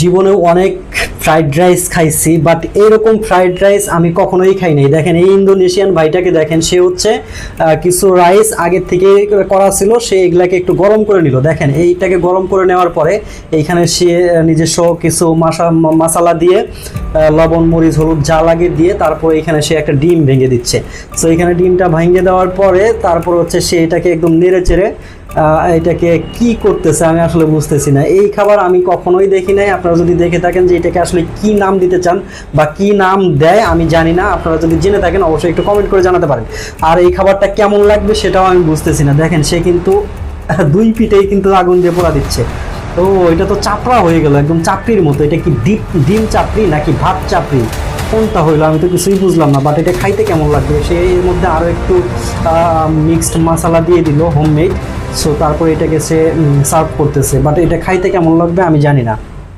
জীবনেও অনেক fried rice খাইছি বাট এরকম ফ্রাইড রাইস আমি কখনোই খাই নাই। দেখেন, এই ইন্দোনেশিয়ান ভাইটাকে দেখেন, সে হচ্ছে কিছু রাইস আগের থেকে করা ছিল, সে এগুলাকে একটু গরম করে নিল। দেখেন, এইটাকে গরম করে নেওয়ার পরে এইখানে সে নিজস্ব কিছু মাসা মশলা দিয়ে লবণ, মরিচ, হলুদ যা লাগে দিয়ে তারপর এখানে সে একটা ডিম ভেঙে দিচ্ছে। সো এখানে ডিমটা ভেঙে দেওয়ার পরে তারপর হচ্ছে সে এটাকে একদম নেড়ে চেড়ে এটাকে কি করতেছে আমি আসলে বুঝতেছি না। এই খাবার আমি কখনোই দেখি নাই। আপনারা যদি দেখে থাকেন যে এটাকে আসলে কি নাম দিতে চান বা কি নাম দেয়, আমি জানি না। আপনারা যদি জেনে থাকেন, অবশ্যই একটু কমেন্ট করে জানাতে পারেন। আর এই খাবারটা কেমন লাগবে সেটাও আমি বুঝতেছি না। দেখেন, সে কিন্তু দুই পিঠেই কিন্তু আগুন দিয়ে পোড়া দিচ্ছে। ও এটা তো চাপড়া হয়ে গেল, একদম চাপড়ির মতো। এটা কি ডিপ, ডিম চাপড়ি নাকি ভাত চাপড়ি? কোনটা হইল? আমি তো কিছুই বুঝলাম না বাট এটা খাইতে কেমন লাগবে? সেই মধ্যে আরও একটু মিক্সড মশলা দিয়ে দিল হোম মেড সো তারপর এটাকে সে সার্ভ করতেছে। বাট এটা খাইতে কেমন লাগবে আমি জানি না।